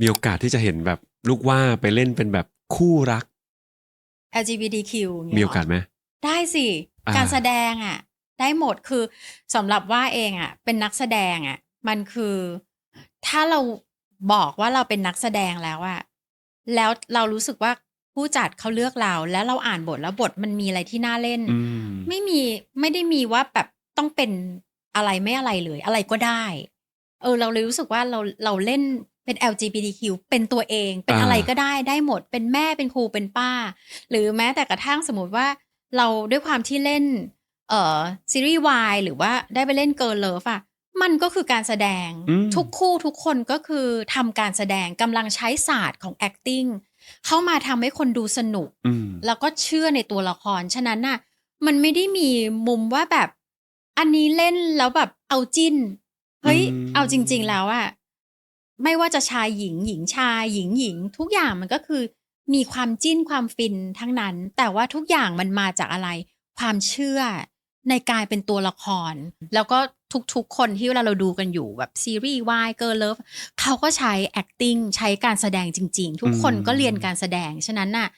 มีโอกาสที่จะเห็นแบบลูกว่าไปเล่นเป็นแบบคู่รัก LGBTQ ย่งมีเงี้ยโอกาสไหมได้สิอ่าการแสดงอะ ได้หมดคือสำหรับว่าเองอะ เป็นนักแสดงอะ มันคือ ถ้าเราบอกว่าเราเป็นนักแสดงแล้วอะแล้วเรารู้สึกว่าผู้จัดเขาเลือกเราแล้วเราอ่านบทแล้วบทมันมีอะไรที่น่าเล่นอืมไม่มีไม่ได้มีว่าแบบต้องเป็นอะไรไม่อะไรเลย อะไรก็ได้ เออ เราเลยรู้สึกว่าเราเราเล่น เป็น LGBTQ เป็นตัวเอง เป็นอ่าอะไรก็ได้ได้หมด เป็นแม่เป็นครูเป็นป้า หรือแม้แต่กระทั่งสมมติว่าเราด้วยความที่เล่น เอ่อซีรีส์วายหรือว่าได้ไปเล่นเกิร์ลเลิฟอะมันก็คือการแสดงอืมทุกคู่ทุกคนก็คือทำการแสดงกำลังใช้ศาสตร์ของ acting เข้ามาทำให้คนดูสนุกอืมแล้วก็เชื่อในตัวละคร ฉะนั้นน่ะ มันไม่ได้มีมุมว่าแบบ อันนี้เล่นแล้วแบบเอาจิ้น เฮ้ยอืมเอาจริง ๆ แล้วอะ ไม่ว่าจะชายหญิงหญิงชายหญิงหญิง ทุกอย่างมันก็คือมีความจิ้นความฟินทั้งนั้น แต่ว่าทุกอย่างมันมาจากอะไร ความเชื่อในการเป็นตัวละคร แล้วก็ทุกๆ คนที่เวลาเราดูกันอยู่แบบซีรีส์วายเกิร์ลเลิฟเขาก็ใช้ acting ใช้การแสดงจริง ๆ ทุกคนก็เรียนการแสดง ฉะนั้นน่ะ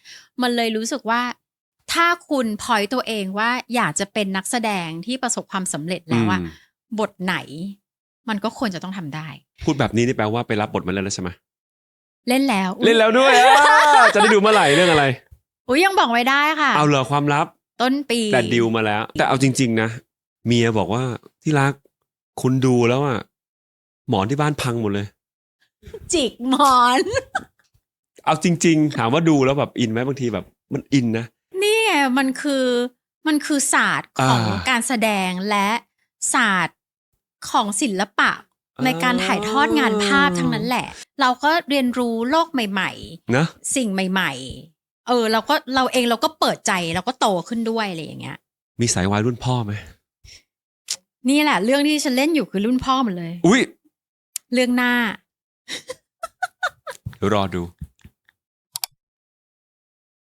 มันเลยรู้สึกว่า ถ้าคุณพอยตัวเองว่าอยากจะเป็นนักแสดงที่ประสบความสำเร็จแล้วอะอืมบทไหน มันก็ควรจะต้องทำได้ พูดแบบนี้นี่แปลว่าไปรับบทมาแล้วแล้วใช่ไหมเล่นแล้ว เล่นแล้วด้วยอะจะได้ดูเมื่อไหร่เรื่องอะไรอุ้ยยังบอกไม่ได้ค่ะ เอาเหรอความลับ ต้นปีแต่ดิวมาแล้ว แต่เอาจริง ๆ นะเมียบอกว่าที่รักคุณดูแล้วอะหมอนที่บ้านพังหมดเลย จิกหมอน เอาจริง ๆ ถามว่าดูแล้วแบบอินไหมบางทีแบบ มันอินนะนี่ไงมันคือมันคือศาสตร์ของอ่าการแสดงและศาสตร์ ของศิลปะในการถ่ายทอดงานภาพทั้งนั้นแหละ เราก็เรียนรู้โลกใหม่นะๆสิ่งใหม่ ๆ เออ เราก็เราเองเราก็เปิดใจเราก็โตขึ้นด้วยอะไรอย่างเงี้ย มีสายวายรุ่นพ่อไหมนี่แหละ เรื่องที่ฉันเล่นอยู่คือรุ่นพ่อหมดเลย อุ้ยเรื่องหน้าเดี๋ยวรอดู